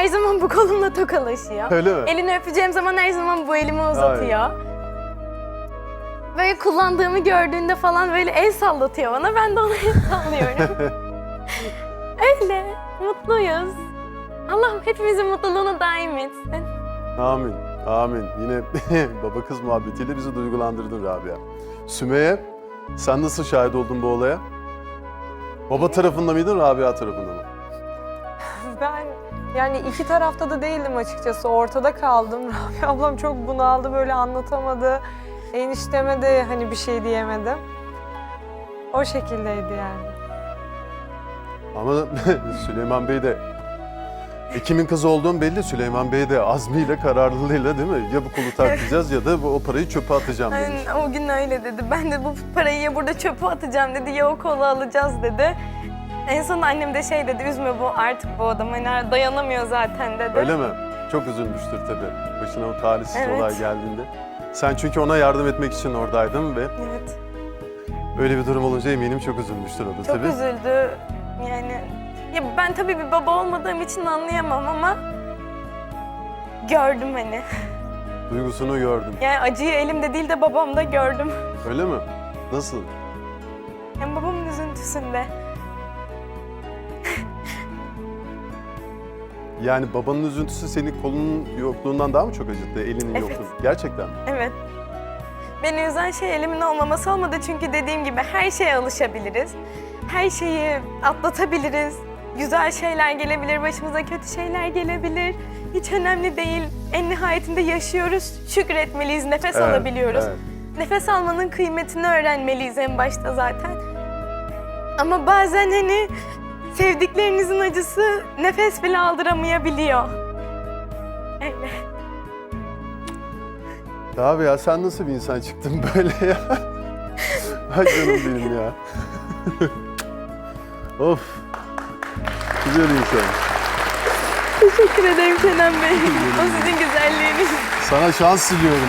her zaman bu kolumla tokalaşıyor. Öyle mi? Elini öpeceğim zaman her zaman bu elimi uzatıyor. Böyle kullandığımı gördüğünde falan böyle el sallatıyor bana. Ben de ona el sallıyorum. Öyle. Mutluyuz. Allah'ım hepimizin mutluluğunu daim etsin. Amin. Amin. Yine baba kız muhabbetiyle bizi duygulandırdın Rabia. Sümeyye, sen nasıl şahit oldun bu olaya? Baba tarafında mıydın, Rabia tarafında mı? Ben yani iki tarafta da değildim açıkçası. Ortada kaldım. Rabia ablam çok bunaldı böyle anlatamadı. Enişteme de hani bir şey diyemedim. O şekildeydi yani. Ama Süleyman Bey de e, kimin kızı olduğum belli. Süleyman Bey de azmiyle, kararlılığıyla değil mi? Ya bu kolu taklayacağız ya da bu- o parayı çöpe atacağım demiş. Aynen, o gün öyle dedi. Ben de bu parayı ya burada çöpe atacağım dedi ya o kolu alacağız dedi. En son annem de şey dedi, üzme bu artık bu adam hani dayanamıyor zaten dedi. Öyle mi? Çok üzülmüştür tabii. Başına o talihsiz Evet. olay geldiğinde. Sen çünkü ona yardım etmek için oradaydın ve Evet. öyle bir durum olunca eminim çok üzülmüştür o da Çok tabii. üzüldü. Yani ya ben tabii bir baba olmadığım için anlayamam ama gördüm hani. Duygusunu gördüm. Yani acıyı elimde değil de babamda gördüm. Öyle mi? Nasıl? Yani babamın üzüntüsünde. Yani babanın üzüntüsü senin kolunun yokluğundan daha mı çok acıttı? Elinin Evet. yokluğu. Gerçekten mi? Evet. Beni üzen şey elimin olmaması olmadı çünkü dediğim gibi her şeye alışabiliriz. Her şeyi atlatabiliriz. Güzel şeyler gelebilir, başımıza kötü şeyler gelebilir. Hiç önemli değil. En nihayetinde yaşıyoruz, şükretmeliyiz, nefes Evet, alabiliyoruz. evet. Nefes almanın kıymetini öğrenmeliyiz en başta zaten. Ama bazen hani sevdiklerinizin acısı nefes bile aldıramayabiliyor. Öyle. Abi ya sen nasıl bir insan çıktın böyle ya? Ay canım benim ya. of. Güzel insan. Teşekkür ederim Kenan Bey. o sizin güzelliğiniz. Sana şans diliyorum.